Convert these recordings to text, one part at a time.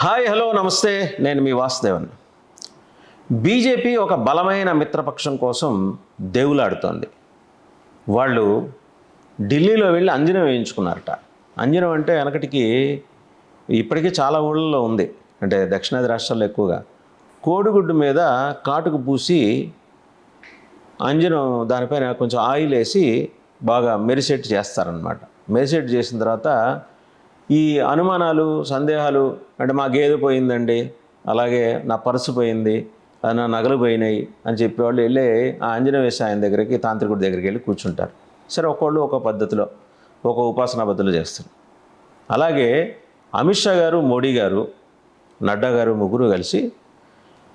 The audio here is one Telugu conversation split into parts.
హాయ్ హలో నమస్తే. నేను మీ వాసుదేవన్. బీజేపీ ఒక బలమైన మిత్రపక్షం కోసం దేవులాడుతోంది. వాళ్ళు ఢిల్లీలో వెళ్ళి అంజనం వేయించుకున్నారట. అంజనం అంటే వెనకటికి ఇప్పటికీ చాలా ఊళ్ళలో ఉంది. అంటే దక్షిణాది రాష్ట్రాల్లో ఎక్కువగా. కోడిగుడ్డు మీద కాటుకు పూసి అంజనం దానిపైన కొంచెం ఆయిల్ వేసి బాగా మెరిసేట్ చేస్తారనమాట మెరిసెట్ చేసిన తర్వాత ఈ అనుమానాలు సందేహాలు అంటే మా గేదె పోయిందండి అలాగే నా పర్సు పోయింది నా నగలు పోయినాయి అని చెప్పేవాళ్ళు వెళ్ళి ఆ ఆంజనేయ ఆయన దగ్గరికి తాంత్రికుడి దగ్గరికి వెళ్ళి కూర్చుంటారు. సరే ఒక్కోళ్ళు ఒక పద్ధతిలో ఒక ఉపాసనా పద్ధతిలో చేస్తారు. అలాగే అమిత్ షా గారు మోడీ గారు నడ్డా గారు ముగ్గురు కలిసి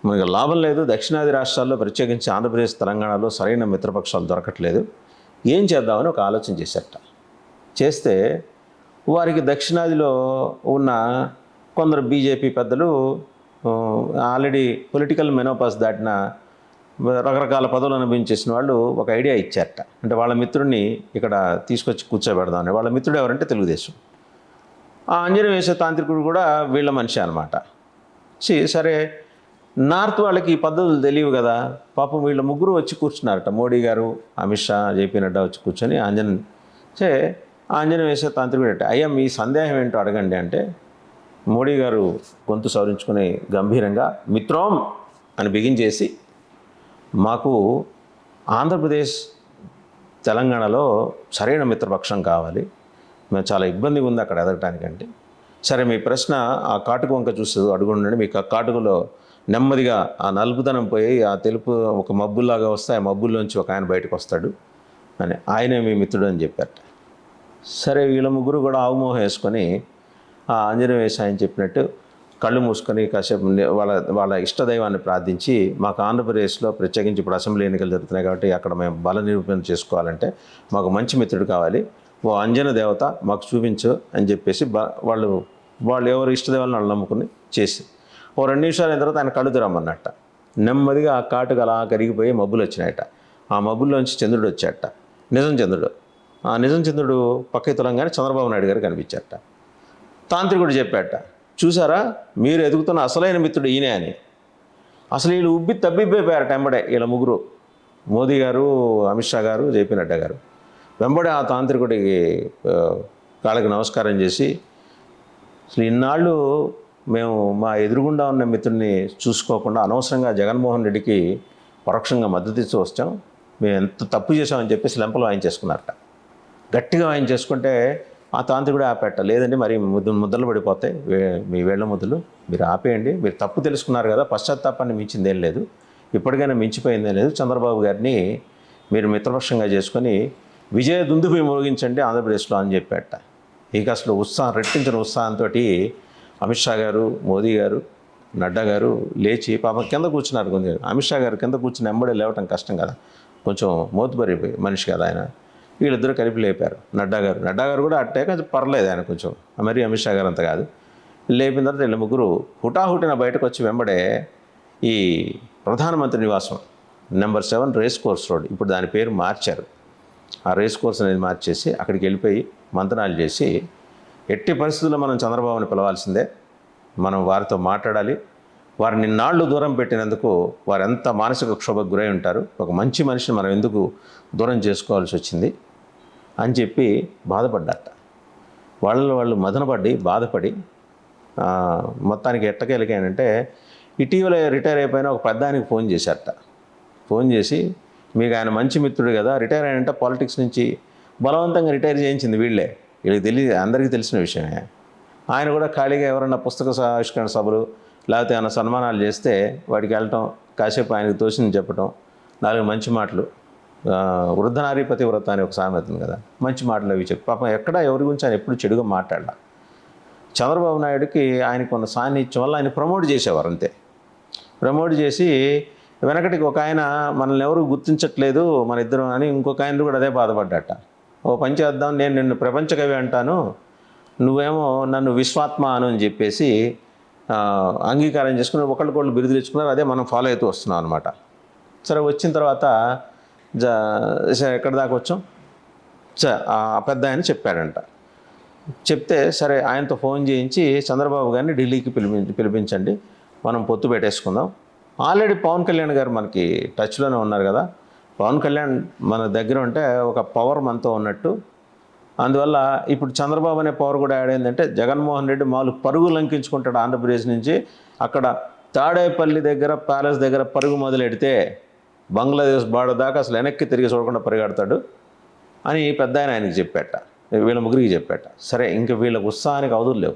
మనకి లాభం లేదు దక్షిణాది రాష్ట్రాల్లో ప్రత్యేకించి ఆంధ్రప్రదేశ్ తెలంగాణలో సరైన మిత్రపక్షాలు దొరకట్లేదు. ఏం చేద్దామని ఒక ఆలోచన చేశారట. చేస్తే వారికి దక్షిణాదిలో ఉన్న కొందరు బీజేపీ పెద్దలు ఆల్రెడీ పొలిటికల్ మెనోపాస్ దాటిన రకరకాల పదవులు అనుభవించేసిన వాళ్ళు ఒక ఐడియా ఇచ్చారట. అంటే వాళ్ళ మిత్రుడిని ఇక్కడ తీసుకొచ్చి కూర్చోబెడదామని వాళ్ళ మిత్రుడు ఎవరంటే తెలుగుదేశం. ఆ అంజనం వేసే తాంత్రికుడు కూడా వీళ్ళ మనిషి అనమాట సరే నార్త్ వాళ్ళకి ఈ పద్ధతులు తెలియవు కదా. పాపం వీళ్ళ ముగ్గురు వచ్చి కూర్చున్నారట. మోడీ గారు అమిత్ షా జేపీ నడ్డా వచ్చి కూర్చొని ఆంజనే చే ఆంజనేయం వేసే తాంత్రికుడు అంటే అయ్యా మీ సందేహం ఏంటో అడగండి అంటే మోడీ గారు గొంతు సవరించుకుని గంభీరంగా మిత్రం అని బిగించేసి మాకు ఆంధ్రప్రదేశ్ తెలంగాణలో సరైన మిత్రపక్షం కావాలి. మేము చాలా ఇబ్బందిగా ఉంది అక్కడ ఎదగటానికంటే. సరే మీ ప్రశ్న ఆ కాటుక వంక చూస్తూ అడుగుండండి. మీకు ఆ కాటుకలో నెమ్మదిగా ఆ నలుపుతనం పోయి ఆ తెలుపు ఒక మబ్బుల్లాగా వస్తే ఆ మబ్బుల్లోంచి ఒక ఆయన బయటకు వస్తాడు అని. ఆయనే మీ మిత్రుడు అని చెప్పారట. సరే వీళ్ళ ముగ్గురు కూడా ఆవుమోహం వేసుకొని ఆ ఆంజనేయ వేసాయని చెప్పినట్టు కళ్ళు మూసుకొని కాసేపు వాళ్ళ వాళ్ళ ఇష్టదైవాన్ని ప్రార్థించి మాకు ఆంధ్రప్రదేశ్లో ప్రత్యేకించి ఇప్పుడు అసెంబ్లీ ఎన్నికలు జరుగుతున్నాయి కాబట్టి అక్కడ మేము బల నిరూపణ చేసుకోవాలంటే మాకు మంచి మిత్రుడు కావాలి. ఓ అంజన దేవత మాకు చూపించు అని చెప్పేసి బ వాళ్ళు వాళ్ళు ఎవరు ఇష్టదేవాలను వాళ్ళు నమ్ముకుని చేసి ఓ రెండు నిమిషాలు అయిన తర్వాత ఆయన కళ్ళు తెరమ్మన్నట్ట నెమ్మదిగా ఆ కాటుకు అలా కరిగిపోయి మబ్బులు వచ్చినాయట. ఆ మబ్బుల్లోంచి చంద్రుడు వచ్చాట నిజం చంద్రుడు. నిజం చంద్రుడు పక్కకి తొలంగానే చంద్రబాబు నాయుడు గారు కనిపించారట తాంత్రికుడు చెప్పాట చూసారా మీరు ఎదుగుతున్న అసలైన మిత్రుడు ఈయనే అని. అసలు వీళ్ళు ఉబ్బి తబ్బిబ్బైపోయారట వెంబడే వీళ్ళ ముగ్గురు. మోదీ గారు అమిత్ షా గారు జేపీ నడ్డా గారు. వెంబడే ఆ తాంత్రికుడికి కాళ్ళకి నమస్కారం చేసి అసలు ఇన్నాళ్ళు మేము మా ఎదురుగుండా ఉన్న మిత్రుడిని చూసుకోకుండా అనవసరంగా జగన్మోహన్ రెడ్డికి పరోక్షంగా మద్దతు ఇచ్చి వచ్చాం. మేము ఎంత తప్పు చేసామని చెప్పేసి లెంపలు వాయించేసుకున్నారట. గట్టిగా ఆయన చేసుకుంటే ఆ తాంత్రికుడు ఆపేట. లేదండి మరి ముద్దు ముద్దలు పడిపోతాయి. మీ వేళ్ళ ముద్దలు మీరు ఆపేయండి. మీరు తప్పు తెలుసుకున్నారు కదా పశ్చాత్తాపాన్ని మించిందేం లేదు. ఇప్పటికైనా మించిపోయిందేం లేదు. చంద్రబాబు గారిని మీరు మిత్రపక్షంగా చేసుకొని విజయ దుందుపై మోగించండి ఆంధ్రప్రదేశ్లో అని చెప్పేట. ఇక అసలు ఉత్సాహం రెట్టించిన ఉత్సాహంతో అమిత్ షా గారు మోదీ గారు నడ్డా గారు లేచి పాపం కింద కూర్చున్నారు కొంచెం అమిత్ షా గారు కింద కూర్చుని ఎంబడే లేవటం కష్టం కదా. కొంచెం మోతుబరి మనిషి కదా ఆయన. వీళ్ళిద్దరూ కలిపి లేపారు. నడ్డా గారు. నడ్డా గారు కూడా అట్టే కొంచెం పర్లేదు ఆయన కొంచెం. మరి అమిత్ షా గారు అంత కాదు. లేపిన తర్వాత వీళ్ళ ముగ్గురు హుటాహుటిన బయటకు వచ్చి వెంబడే ఈ ప్రధానమంత్రి నివాసం number seven race course road. ఇప్పుడు దాని పేరు మార్చారు. ఆ రేస్ కోర్స్ అనేది మార్చేసి అక్కడికి వెళ్ళిపోయి మంతనాలు చేసి ఎట్టి పరిస్థితుల్లో మనం చంద్రబాబుని పిలవాల్సిందే. మనం వారితో మాట్లాడాలి. వారిని నాళ్ళు దూరం పెట్టినందుకు వారు ఎంత మానసిక క్షోభకు గురై ఉంటారు. ఒక మంచి మనిషిని మనం ఎందుకు దూరం చేసుకోవాల్సి వచ్చింది అని చెప్పి బాధపడ్డట వాళ్ళు వాళ్ళు మదనపడి బాధపడి మొత్తానికి ఎట్టకెలికానంటే ఇటీవల రిటైర్ అయిపోయిన ఒక పెద్ద ఆయనకి ఫోన్ చేశారట. ఫోన్ చేసి మీకు ఆయన మంచి మిత్రుడు కదా రిటైర్ అయినంటే పాలిటిక్స్ నుంచి బలవంతంగా రిటైర్ చేయించింది వీళ్ళే. వీళ్ళకి తెలియ అందరికీ తెలిసిన విషయమే. ఆయన కూడా ఖాళీగా ఎవరన్నా పుస్తక ఆవిష్కరణ సభలు లేకపోతే ఏమైనా సన్మానాలు చేస్తే వాడికి వెళ్ళటం కాసేపు ఆయనకు తోసింది చెప్పటం నాలుగు మంచి మాటలు. వృద్ధనారీపతి వ్రత అని ఒక సామెత ఉంది కదా. మంచి మాటలు అవి చెప్పి పాపం ఎక్కడ ఎవరి గురించి ఆయన ఎప్పుడు చెడుగా మాట్లాడాల. చంద్రబాబు నాయుడుకి ఆయనకు ఉన్న సాన్నిధ్యం వల్ల ఆయన ప్రమోట్ చేసేవారు అంతే. ప్రమోట్ చేసి వెనకటికి ఒక ఆయన మనల్ని ఎవరు గుర్తించట్లేదు మన ఇద్దరం అని ఇంకొక ఆయన కూడా అదే బాధపడ్డట. ఓ పని చేద్దాం నేను నిన్ను ప్రపంచకవి అంటాను నువ్వేమో నన్ను విశ్వాత్మ అను అని చెప్పేసి అంగీకారం చేసుకుని ఒకళ్ళకొళ్ళు బిరుదు తెచ్చుకున్నారు అదే మనం ఫాలో అవుతూ వస్తున్నాం అనమాట సరే వచ్చిన తర్వాత జ ఎక్కడి దాకా వచ్చాం? సరే ఆ పెద్ద ఆయన చెప్పాడంట. చెప్తే సరే ఆయనతో ఫోన్ చేయించి చంద్రబాబు గారిని ఢిల్లీకి పిలిపించి పిలిపించండి మనం పొత్తు పెట్టేసుకుందాం. ఆల్రెడీ పవన్ కళ్యాణ్ గారు మనకి టచ్లోనే ఉన్నారు కదా. పవన్ కళ్యాణ్ మన దగ్గర ఉంటే ఒక పవర్ మనతో ఉన్నట్టు అందువల్ల ఇప్పుడు చంద్రబాబు అనే పవర్ కూడా యాడ్ అయిందంటే జగన్మోహన్ రెడ్డి మామూలు పరుగు లంకించుకుంటాడు ఆంధ్రప్రదేశ్ నుంచి. అక్కడ తాడేపల్లి దగ్గర ప్యాలెస్ దగ్గర పరుగు మొదలెడితే బంగ్లాదేశ్ బార్డర్ దాకా అసలు వెనక్కి తిరిగి చూడకుండా పరిగెడతాడు అని పెద్ద ఆయన ఆయనకి చెప్పాట. వీళ్ళ ముగ్గురికి చెప్పాట. సరే ఇంకా వీళ్ళ ఉత్సాహానికి అవధులు లేవు.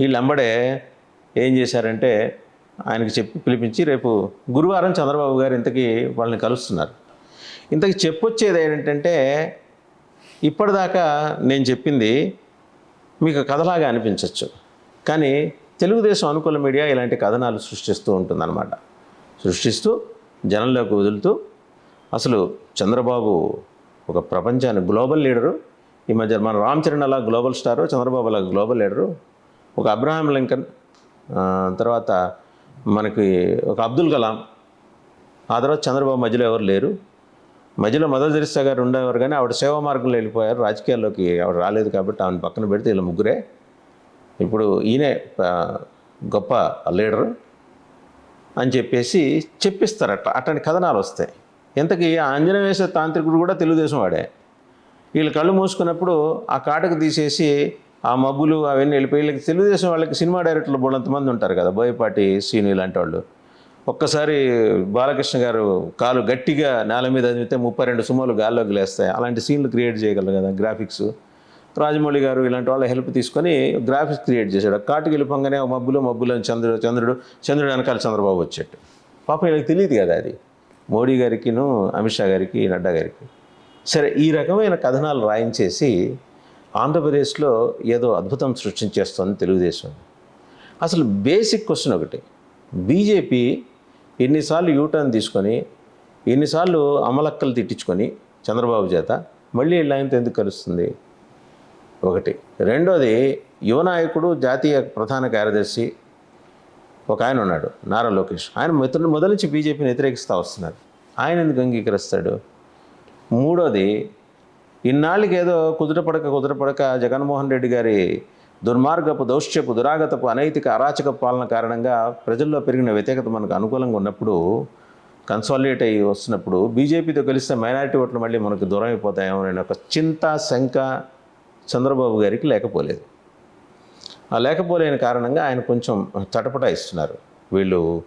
వీళ్ళు వెంబడే ఏం చేశారంటే ఆయనకి చెప్పి పిలిపించి రేపు గురువారం చంద్రబాబు గారు ఇంతకీ వాళ్ళని కలుస్తున్నారు. ఇంతకీ చెప్పొచ్చేది ఏంటంటే ఇప్పటిదాకా నేను చెప్పింది మీకు కథలాగా అనిపించవచ్చు కానీ తెలుగుదేశం అనుకూల మీడియా ఇలాంటి కథనాలు సృష్టిస్తూ ఉంటుందన్నమాట. సృష్టిస్తూ జనంలోకి వదులుతూ అసలు చంద్రబాబు ఒక ప్రపంచాన్ని గ్లోబల్ లీడరు. ఈ మధ్య మన రామ్ చరణ్ అలా గ్లోబల్ స్టారు చంద్రబాబు అలా గ్లోబల్ లీడరు. ఒక అబ్రహాం లింకన్ తర్వాత మనకి ఒక అబ్దుల్ కలాం. ఆ తర్వాత చంద్రబాబు మధ్యలో ఎవరు లేరు? మధ్యలో మదర్ తెరిసా గారు ఉండేవారు కానీ ఆవిడ సేవా మార్గంలో వెళ్ళిపోయారు. రాజకీయాల్లోకి ఆవిడ రాలేదు కాబట్టి ఆమెను పక్కన పెడితే వీళ్ళ ముగ్గురే. ఇప్పుడు ఈయనే గొప్ప లీడరు అని చెప్పేసి చెప్పిస్తారు అట్లా అట్లాంటి కథనాలు వస్తాయి. ఇంతకీ ఆంజనేయ వేసే తాంత్రికుడు కూడా తెలుగుదేశం వాడే. వీళ్ళు కళ్ళు మూసుకున్నప్పుడు ఆ కాటకు తీసేసి ఆ మబ్బులు అవన్నీ వెళ్ళిపోయి వీళ్ళకి తెలుగుదేశం వాళ్ళకి సినిమా డైరెక్టర్లు బోలంతమంది ఉంటారు కదా. బోయపాటి సీను ఇలాంటి వాళ్ళు. ఒక్కసారి బాలకృష్ణ గారు కాలు గట్టిగా నేల మీద అదిమితే ముప్పై రెండు సుమోలు గాల్లోకి లేస్తాయి. అలాంటి సీన్లు క్రియేట్ చేయగలరు కదా గ్రాఫిక్స్ రాజమౌళి గారు ఇలాంటి వాళ్ళ హెల్ప్ తీసుకొని గ్రాఫిక్స్ క్రియేట్ చేశాడు. ఆ కాటుకి వెళ్ళిపోగానే మబ్బులు మబ్బులు అని చంద్రుడు చంద్రుడు చంద్రుడు వెనకాల చంద్రబాబు వచ్చేట్టు పాపం వీళ్ళకి తెలియదు కదా అది. మోడీ గారికిను అమిత్ షా గారికి నడ్డా గారికి. సరే ఈ రకమైన కథనాలు రాయించేసి ఆంధ్రప్రదేశ్లో ఏదో అద్భుతం సృష్టించేస్తోంది తెలుగుదేశం. అసలు బేసిక్ క్వశ్చన్ ఒకటి. బీజేపీ ఎన్నిసార్లు యూటర్న్ తీసుకొని ఎన్నిసార్లు అమలక్కలు తిట్టించుకొని చంద్రబాబు చేత మళ్ళీ ఆయనతో ఎందుకు కలుస్తుంది? ఒకటి. రెండోది యువ నాయకుడు జాతీయ ప్రధాన కార్యదర్శి ఒక ఆయన ఉన్నాడు నారా లోకేష్. ఆయన మిత్రుడు మొదలు నుంచి బీజేపీని వ్యతిరేకిస్తూ వస్తున్నారు ఆయన ఎందుకు అంగీకరిస్తాడు? మూడోది ఇన్నాళ్ళకి ఏదో కుదుటపడక కుదుటపడక జగన్మోహన్ రెడ్డి గారి దుర్మార్గపు దౌశ్యపు దురాగతపు అనైతిక అరాచక పాలన కారణంగా ప్రజల్లో పెరిగిన వ్యతిరేకత మనకు అనుకూలంగా ఉన్నప్పుడు కన్సాలిడేట్ అయ్యి వస్తున్నప్పుడు బీజేపీతో కలిస్తే మైనారిటీ ఓట్లు మళ్ళీ మనకు దూరం అయిపోతాయేమో అనే ఒక చింత శంక చంద్రబాబు గారికి లేకపోలేదు. ఆ లేకపోలేని కారణంగా ఆయన కొంచెం చటపట ఇస్తున్నారు వీళ్ళు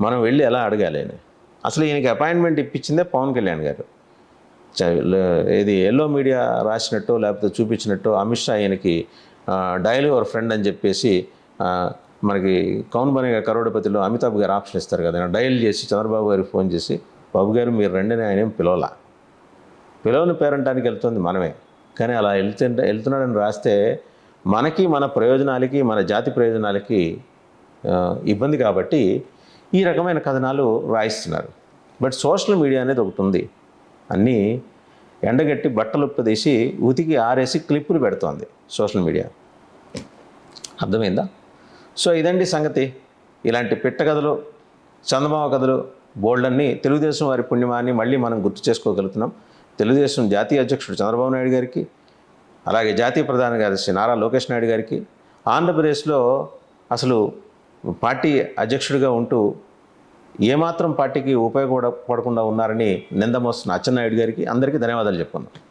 మనం వెళ్ళి ఎలా అడగాలి అని. అసలు ఈయనకి అపాయింట్మెంట్ ఇప్పించిందే పవన్ కళ్యాణ్ గారు. చ- ఏది ఎల్లో మీడియా రాసినట్టు లేకపోతే చూపించినట్టు అమిత్ షా ఈయనకి డైలీ యువర్ ఫ్రెండ్ అని చెప్పేసి మనకి కౌన్ బనేగా కరోడపతిలో అమితాబ్ గారు ఆప్షన్ ఇస్తారు కదా. డైల్ డయల్ చేసి చంద్రబాబు గారికి ఫోన్ చేసి బాబు గారు మీరు రండి ఆయన ఏం పిలవలా? పిలవని పేరంటానికి వెళ్తుంది మనమే. కానీ అలా వెళ్తుంటే వెళ్తున్నాడని రాస్తే మనకి మన ప్రయోజనాలకి మన జాతి ప్రయోజనాలకి ఇబ్బంది కాబట్టి ఈ రకమైన కథనాలు రాయిస్తున్నారు. బట్ సోషల్ మీడియా అనేది ఒకటి ఉంది. అన్నీ ఎండగట్టి బట్టలు ఉప్పదీసి ఉతికి ఆరేసి క్లిప్పులు పెడుతోంది సోషల్ మీడియా. అర్థమైందా? సో ఇదండి సంగతి. ఇలాంటి పిట్ట కథలు చందమామ కథలు బోల్డన్ని తెలుగుదేశం వారి పుణ్యమాన్ని మళ్ళీ మనం గుర్తు చేసుకోగలుగుతున్నాం. తెలుగుదేశం జాతీయ అధ్యక్షుడు చంద్రబాబు నాయుడు గారికి అలాగే జాతీయ ప్రధాన కార్యదర్శి నారా లోకేష్ నాయుడు గారికి ఆంధ్రప్రదేశ్లో అసలు పార్టీ అధ్యక్షుడిగా ఉంటూ ఏమాత్రం పార్టీకి ఉపయోగపడకుండా ఉన్నారని నిందమోస్తున్న అచ్చెన్నాయుడు గారికి అందరికీ ధన్యవాదాలు చెప్పుకున్నాం